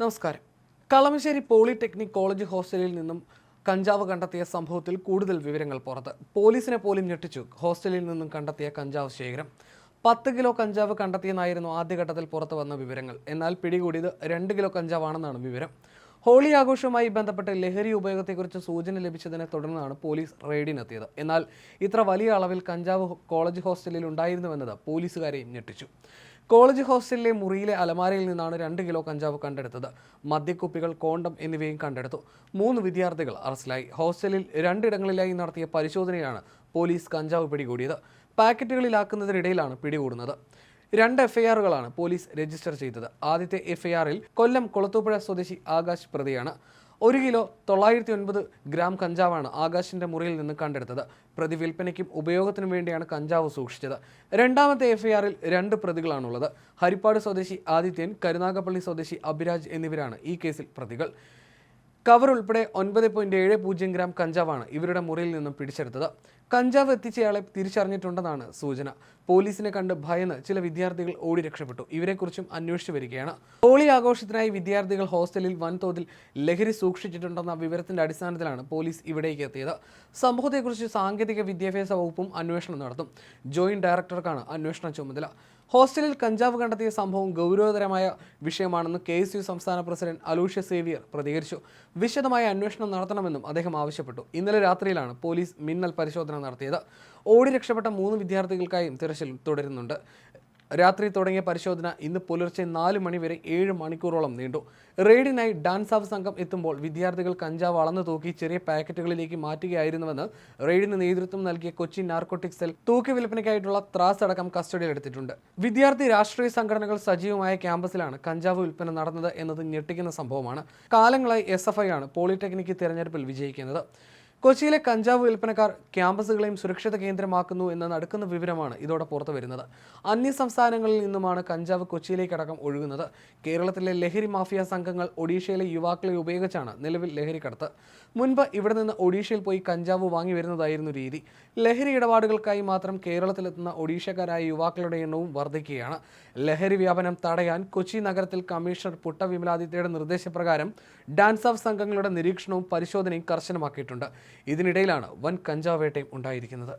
നമസ്കാരം. Kalamassery polytechnic college ഹോസ്റ്റലിൽ നിന്നും കഞ്ചാവ് കണ്ടെത്തിയ സംഭവത്തിൽ കൂടുതൽ വിവരങ്ങൾ പുറത്ത്. പോലീസിനെ പോലും ഞെട്ടിച്ചു. ഹോസ്റ്റലിൽ നിന്നും കണ്ടെത്തിയ കഞ്ചാവ് ശേഖരം. പത്ത് കിലോ കഞ്ചാവ് കണ്ടെത്തിയെന്നായിരുന്നു ആദ്യഘട്ടത്തിൽ പുറത്തു വന്ന വിവരങ്ങൾ. എന്നാൽ പിടികൂടിയത് രണ്ട് കിലോ കഞ്ചാവാണെന്നാണ് വിവരം. ഹോളി ആഘോഷവുമായി ബന്ധപ്പെട്ട് ലഹരി ഉപയോഗത്തെക്കുറിച്ച് സൂചന ലഭിച്ചതിനെ തുടർന്നാണ് പോലീസ് റെയ്ഡിനെത്തിയത്. എന്നാൽ ഇത്ര വലിയ അളവിൽ കഞ്ചാവ് കോളേജ് ഹോസ്റ്റലിൽ ഉണ്ടായിരുന്നുവെന്നത് പോലീസുകാരെയും ഞെട്ടിച്ചു. കോളേജ് ഹോസ്റ്റലിലെ മുറിയിലെ അലമാരയിൽ നിന്നാണ് രണ്ട് കിലോ കഞ്ചാവ് കണ്ടെടുത്തത്. മദ്യക്കുപ്പികൾ കോണ്ടം എന്നിവയും കണ്ടെടുത്തു. മൂന്ന് വിദ്യാർത്ഥികൾ അറസ്റ്റിലായി. ഹോസ്റ്റലിൽ രണ്ടിടങ്ങളിലായി നടത്തിയ പരിശോധനയാണ് പോലീസ് കഞ്ചാവ് പിടികൂടിയത്. പാക്കറ്റുകളിലാക്കുന്നതിനിടയിലാണ് പിടികൂടുന്നത്. രണ്ട് എഫ്ഐആറുകളാണ് പോലീസ് രജിസ്റ്റർ ചെയ്തത്. ആദ്യത്തെ എഫ്ഐആറിൽ കൊല്ലം കുളത്തൂപ്പുഴ സ്വദേശി ആകാശ് പ്രതിയാണ്. ഒരു കിലോ തൊള്ളായിരത്തി ഒൻപത് ഗ്രാം കഞ്ചാവാണ് ആകാശിന്റെ മുറിയിൽ നിന്ന് കണ്ടെടുത്തത്. പ്രതി വിൽപ്പനയ്ക്കും ഉപയോഗത്തിനും വേണ്ടിയാണ് കഞ്ചാവ് സൂക്ഷിച്ചത്. രണ്ടാമത്തെ എഫ്ഐആറിൽ രണ്ട് പ്രതികളാണുള്ളത്. ഹരിപ്പാട് സ്വദേശി ആദിത്യൻ കരുനാഗപ്പള്ളി സ്വദേശി അഭിരാജ് എന്നിവരാണ് ഈ കേസിൽ പ്രതികൾ. കവർ ഉൾപ്പെടെ ഒൻപത് പോയിന്റ് ഏഴ് പൂജ്യം ഗ്രാം കഞ്ചാവാണ് ഇവരുടെ മുറിയിൽ നിന്നും പിടിച്ചെടുത്തത്. കഞ്ചാവ് എത്തിച്ചയാളെ തിരിച്ചറിഞ്ഞിട്ടുണ്ടെന്നാണ് സൂചന. പോലീസിനെ കണ്ട് ഭയന്ന് ചില വിദ്യാർത്ഥികൾ ഓടി രക്ഷപ്പെട്ടു. ഇവരെക്കുറിച്ചും അന്വേഷിച്ചു വരികയാണ്. ഹോളി ആഘോഷത്തിനായി വിദ്യാർത്ഥികൾ ഹോസ്റ്റലിൽ വൻതോതിൽ ലഹരി സൂക്ഷിച്ചിട്ടുണ്ടെന്ന വിവരത്തിന്റെ അടിസ്ഥാനത്തിലാണ് പോലീസ് ഇവിടേക്ക് എത്തിയത്. സംഭവത്തെക്കുറിച്ച് സാങ്കേതിക വിദ്യാഭ്യാസ വകുപ്പും അന്വേഷണം നടത്തും. ജോയിന്റ് ഡയറക്ടർക്കാണ് അന്വേഷണ ചുമതല. ഹോസ്റ്റലിൽ കഞ്ചാവ് കണ്ടെത്തിയ സംഭവം ഗൗരവതരമായ വിഷയമാണെന്ന് കെ എസ് യു സംസ്ഥാന പ്രസിഡന്റ് അലൂഷ്യ സേവിയർ പ്രതികരിച്ചു. വിശദമായ അന്വേഷണം നടത്തണമെന്നും അദ്ദേഹം ആവശ്യപ്പെട്ടു. ഇന്നലെ രാത്രിയിലാണ് പോലീസ് മിന്നൽ പരിശോധന നടത്തിയത്. ഓടി രക്ഷപ്പെട്ട മൂന്ന് വിദ്യാർത്ഥികൾക്കായും തിരച്ചിൽ തുടരുന്നുണ്ട്. രാത്രി തുടങ്ങിയ പരിശോധന ഇന്ന് പുലർച്ചെ നാല് മണിവരെ ഏഴ് മണിക്കൂറോളം നീണ്ടു. റെയ്ഡിനായി ഡാൻസ് ഓഫ് സംഘം എത്തുമ്പോൾ വിദ്യാർത്ഥികൾ കഞ്ചാവ് അളന്നു തൂക്കി ചെറിയ പാക്കറ്റുകളിലേക്ക് മാറ്റുകയായിരുന്നുവെന്ന് റെയ്ഡിന് നേതൃത്വം നൽകിയ കൊച്ചി നാർക്കോട്ടിക് സെൽ തൂക്കി വിൽപ്പനയ്ക്കായിട്ടുള്ള ത്രാസ് അടക്കം കസ്റ്റഡിയിലെടുത്തിട്ടുണ്ട് വിദ്യാർത്ഥി രാഷ്ട്രീയ സംഘടനകൾ സജീവമായ ക്യാമ്പസിലാണ് കഞ്ചാവ് വിൽപ്പന നടന്നത് എന്നത് ഞെട്ടിക്കുന്ന സംഭവമാണ്. കാലങ്ങളായി എസ് എഫ് ഐ ആണ് പോളിടെക്നിക് തിരഞ്ഞെടുപ്പിൽ വിജയിക്കുന്നത്. കൊച്ചിയിലെ കഞ്ചാവ് വിൽപ്പനക്കാർ ക്യാമ്പസുകളെയും സുരക്ഷിത കേന്ദ്രമാക്കുന്നു എന്ന നടക്കുന്ന വിവരമാണ് ഇതോടെ പുറത്തു വരുന്നത്. അന്യ സംസ്ഥാനങ്ങളിൽ നിന്നുമാണ് കഞ്ചാവ് കൊച്ചിയിലേക്കടക്കം ഒഴുകുന്നത്. കേരളത്തിലെ ലഹരി മാഫിയ സംഘങ്ങൾ ഒഡീഷയിലെ യുവാക്കളെ ഉപയോഗിച്ചാണ് നിലവിൽ ലഹരി കടത്ത്. മുൻപ് ഇവിടെ നിന്ന് ഒഡീഷയിൽ പോയി കഞ്ചാവ് വാങ്ങി വരുന്നതായിരുന്നു രീതി. ലഹരി ഇടപാടുകൾക്കായി മാത്രം കേരളത്തിലെത്തുന്ന ഒഡീഷക്കാരായ യുവാക്കളുടെ എണ്ണവും വർദ്ധിക്കുകയാണ്. ലഹരി വ്യാപനം തടയാൻ കൊച്ചി നഗരത്തിൽ കമ്മീഷണർ പുട്ട വിമലാദിത്യയുടെ നിർദ്ദേശപ്രകാരം ഡാൻസ് ഓഫ് സംഘങ്ങളുടെ നിരീക്ഷണവും പരിശോധനയും കർശനമാക്കിയിട്ടുണ്ട്. ഇതിനിടയിലാണ് വൻ കഞ്ചാവേട്ടയും ഉണ്ടായിരിക്കുന്നത്.